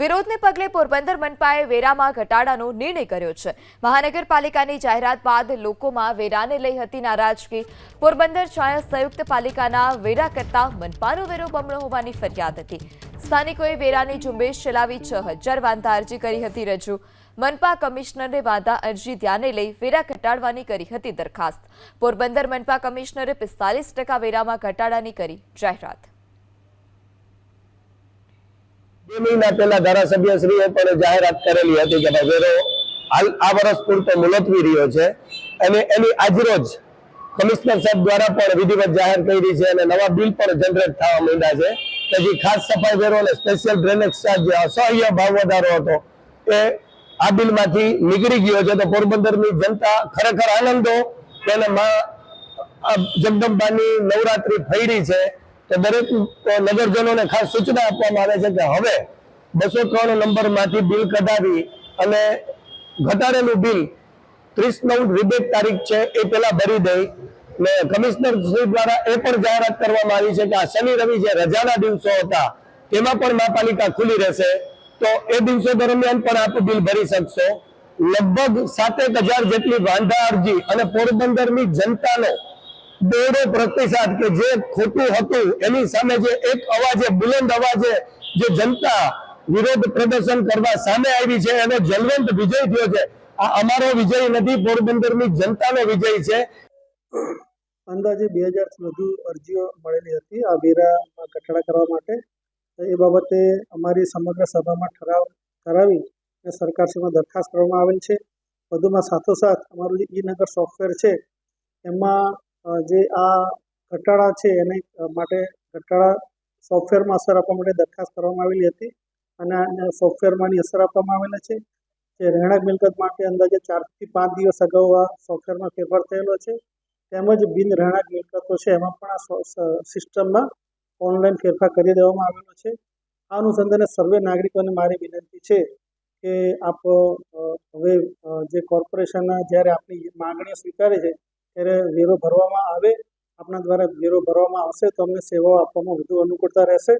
વિરોધને પગલે પોરબંદર મનપાએ વેરામાં ઘટાડાનો નિર્ણય કર્યો છે. મહાનગરપાલિકાની જાહેરાત બાદ લોકોમાં વેરાને લઈ હતી નારાજગી. પોરબંદર છાયા સંયુક્ત પાલિકાના વેરા કરતા મનપાનો વેરો બમણો હોવાની ફરિયાદ હતી. સ્થાનિકોએ વેરાની ઝુંબેશ ચલાવી છ હજાર વાંધા અરજી કરી હતી રજૂ. મનપા કમિશનરે વાંધા અરજી ધ્યાને લઈ વેરા ઘટાડવાની કરી હતી દરખાસ્ત. પોરબંદર મનપા કમિશનરે પિસ્તાલીસ ટકા વેરામાં ઘટાડાની કરી જાહેરાત. બે મહિના પહેલા ધારાસભ્યશ્રીએ પણ જાહેરાત કરેલી હતી કે ભાઈ વેરો, હાલ આ વર્ષ પૂરતો મુલતવી રહ્યો છે અને એની આજરોજ કમિશનર સાહેબ દ્વારા પણ વિધિવત જાહેર કરી છે અને નવા બિલ પણ જનરેટ થવા માંડ્યા છે. પછી ખાસ સફાઈ વેરો અને સ્પેશિયલ ડ્રેનેજ ચાર્જ જે અસહ્ય ભાવ વધારો હતો એ આ બિલમાંથી નીકળી ગયો છે. તો પોરબંદરની જનતા ખરેખર આનંદો તેને માં જગદંબાની નવરાત્રી ફૈડી છે. તો દરેક નગરજનોને ખાસ સૂચના આપવામાં આવે છે કે હવે બસો ત્રણ નંબરમાંથી બિલ કઢાવી અને ઘટાડેલું બિલ ત્રીસ નવ રિબેટ તારીખ છે એ પેલા ભરી દઈ ને કમિશનર શ્રી દ્વારા એ પણ જાહેરાત કરવામાં આવી છે કે આ શનિ રવિ જે રજાના દિવસો હતા તેમાં પણ મહાપાલિકા ખુલ્લી રહેશે. તો એ દિવસો દરમિયાન પણ આપ બિલ ભરી શકશો. લગભગ સાતેક હજાર જેટલી વાંધા અરજી અને પોરબંદરની જનતાનો દોઢો પ્રતિસાદ કે જે ખોટું હતું, એની સામે જે એક અવાજે, બુલંદ અવાજે જે જનતા વિરોધ પ્રદર્શન કરવા સામે આવી છે, એનો જલવંત વિજય થયો છે. આ અમારો વિજય નથી, પોરબંદરની જનતાનો વિજય છે. અંદાજે બે હજારથી વધુ અરજીઓ મળેલી હતી આ વેરામાં ઘટાડા કરવા માટે. એ બાબતે અમારી સમગ્ર સભામાં ઠરાવ કરાવી અને સરકારશ્રીમાં દરખાસ્ત કરવામાં આવેલ છે. વધુમાં સાથોસાથ અમારું જે ઈ નગર સોફ્ટવેર છે, એમાં જે આ ઘટાડા છે એને માટે ઘટાડા સોફ્ટવેરમાં અસર આપવા માટે દરખાસ્ત કરવામાં આવેલી હતી અને સોફ્ટવેરમાંની અસર આપવામાં આવેલા છે જે રહેણાંક મિલકત માટે અંદાજે ચારથી પાંચ દિવસ અગાઉ આ સોફ્ટવેરમાં ફેરફાર થયેલો છે. તેમજ બિન રહેણાંક મિલકતો છે એમાં પણ આ સિસ્ટમમાં ઓનલાઈન ફેરફાર કરી દેવામાં આવેલો છે. આ અનુસંધાને સર્વે નાગરિકોને મારી વિનંતી છે કે આપ હવે જે કોર્પોરેશનના જ્યારે આપણી માગણીઓ સ્વીકારે છે ત્યારે વેરો ભરવામાં આવે આપણા દ્વારા વેરો ભરવામાં આવશે, તો અમને સેવાઓ આપવામાં વધુ અનુકૂળતા રહેશે.